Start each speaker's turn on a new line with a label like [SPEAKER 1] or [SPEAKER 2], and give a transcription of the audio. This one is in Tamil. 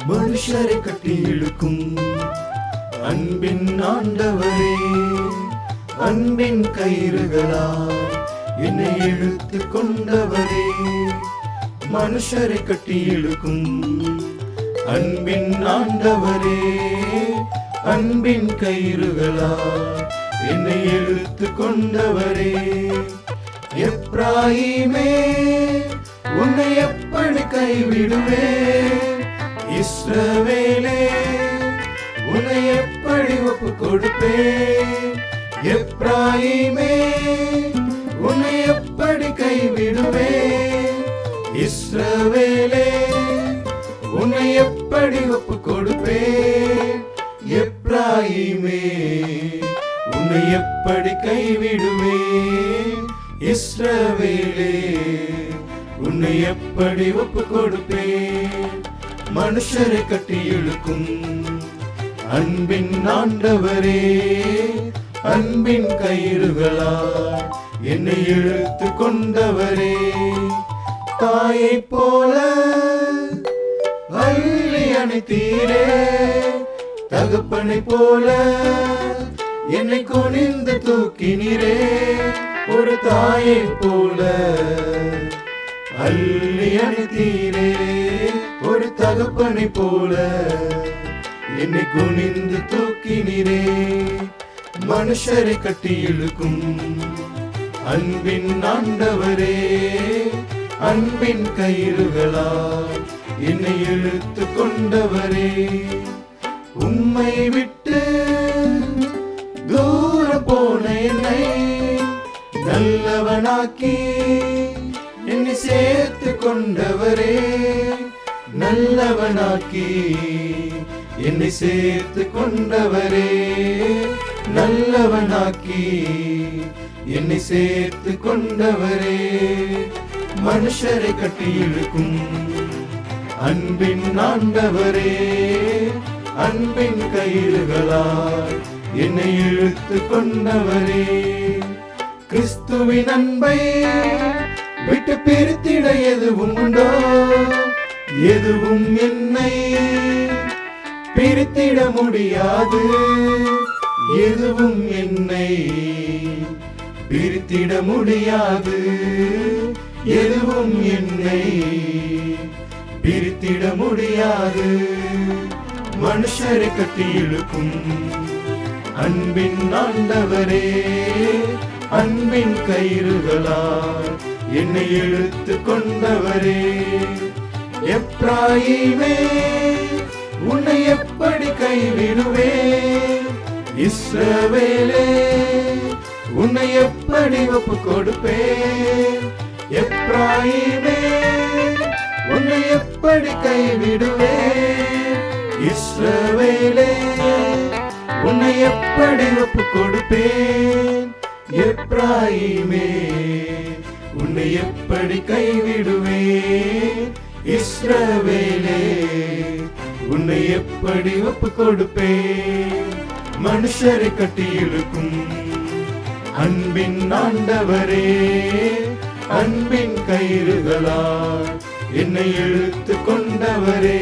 [SPEAKER 1] மனுஷரை கட்டி இழுக்கும். அன்பின் ஆண்டவரே அன்பின் கயிறுகளால் என்னை இழுத்து கொண்டவரே. மனுஷரை கட்டி இழுக்கும். அன்பின் ஆண்டவரே அன்பின் கயிறுகளால் என்னை இழுத்து கொண்டவரே. எப்ராயிமே உன்னை எப்படி கைவிடுவே இஸ்ரவேலே உன்னை எப்படி ஒப்பு கொடுப்பேன் எப்ராயிமே உன்னை எப்படி கைவிடுவேன்? இஸ்ரவேலே உன்னை எப்படி ஒப்பு கொடுப்பேன் எப்ராயிமே உன்னை எப்படி கைவிடுவேன்? இஸ்ரவேலே உன்னை எப்படி ஒப்பு கொடுப்பேன் மனுஷரை கட்டி இழுக்கும். அன்பின் ஆண்டவரே அன்பின் கயிறுகளால் என்னை இழுத்து கொண்டவரே. தாயை போல அள்ளி அணைத்தீரே. தகப்பனை போல என்னை குனிந்து தூக்கினீரே. ஒரு தாயை போல அள்ளி அணைத்தீரே. தகப்பனை போல என்னை குனிந்து தூக்கினீரே. மனுஷரை கட்டி இழுக்கும் அன்பின் ஆண்டவரே அன்பின் கயிறுகளால் என்னை இழுத்து கொண்டவரே. உம்மை விட்டு தூர போன என்னை நல்லவனாக்கி என்னை சேர்த்து கொண்டவரே. நல்லவனாக்கி என்னை சேர்த்து கொண்டவரே. நல்லவனாக்கி என்னை சேர்த்து கொண்டவரே. மனுஷரை கட்டி இழுக்கும் அன்பின் ஆண்டவரே. அன்பின் கயிறுகளால் என்னை இழுத்து கொண்டவரே. கிறிஸ்துவின் அன்பை விட்டு பிரித்திட எதுவும் உண்டோ? எதுவும் என்னை பிரித்திட முடியாது. எதுவும் என்னை பிரித்திட முடியாது. எதுவும் என்னை பிரித்திட முடியாது. மனுஷரை கட்டி இழுக்கும் அன்பின் ஆண்டவரே அன்பின் கயிறுகளால் என்னை இழுத்து கொண்டவரே. எப்ராயிமே உன்னை எப்படி கைவிடுவே? இஸ்ரவேலே உன்னை எப்படி ஒப்பு கொடுப்பேன் எப்ராயிமே உன்னை எப்படி கைவிடுவேன் இஸ்ரவேலே உன்னை எப்படி ஒப்பு கொடுப்பேன் எப்ராயிமே உன்னை எப்படி கைவிடுவேன் எப்படி ஒப்பு கொடுப்பேன்? மனுஷரை கட்டி இழுக்கும் அன்பின் ஆண்டவரே அன்பின் கயிறுகளால் என்னை இழுத்து கொண்டவரே.